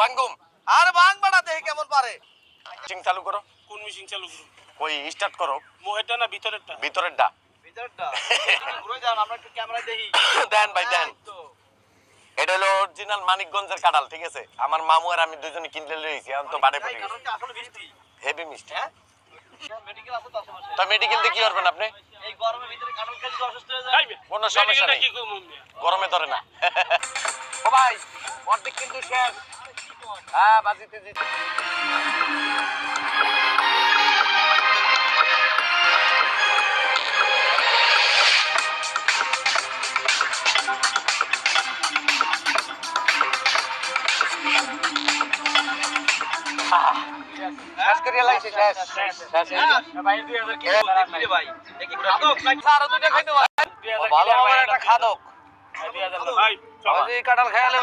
বাঙ্গুম আরে দেখি কেমন পারে। মিশিং চালু করো। কোন মেশিন চালু করুন ওই স্টার্ট করো। মোহেরটা না ভিতরেরটা? ভিতরেরটা। ভিতরটা ঘুরে যান আমরা একটু ক্যামেরায় দেখি। দেন ভাই দেন। এটা হলো অরিজিনাল মানিকগঞ্জের কাঁঠাল ঠিক আছে? আমার মামু আর আমি দুজনে কিনলে লইছি এখন তো বাড়ে পড়ে গেছে। কারণটা আসলে বৃষ্টি হেভি মিষ্টি। হ্যাঁ? মেডিকেল আছে তো মেডিকেল দিয়ে কি করবেন আপনি? হয়ে কোনো সমস্যা নেই। গরমে ধরে না। ও ভাই অর্ধেক কিন্তু শেষ। হ্যাঁ বাজিতে জিতে শেষ করিয়া লাগছে শেষ শেষ ভাই 2000 কিলো দিলে ভাই। দেখি খাদক কাঁঠাল খেয়ালে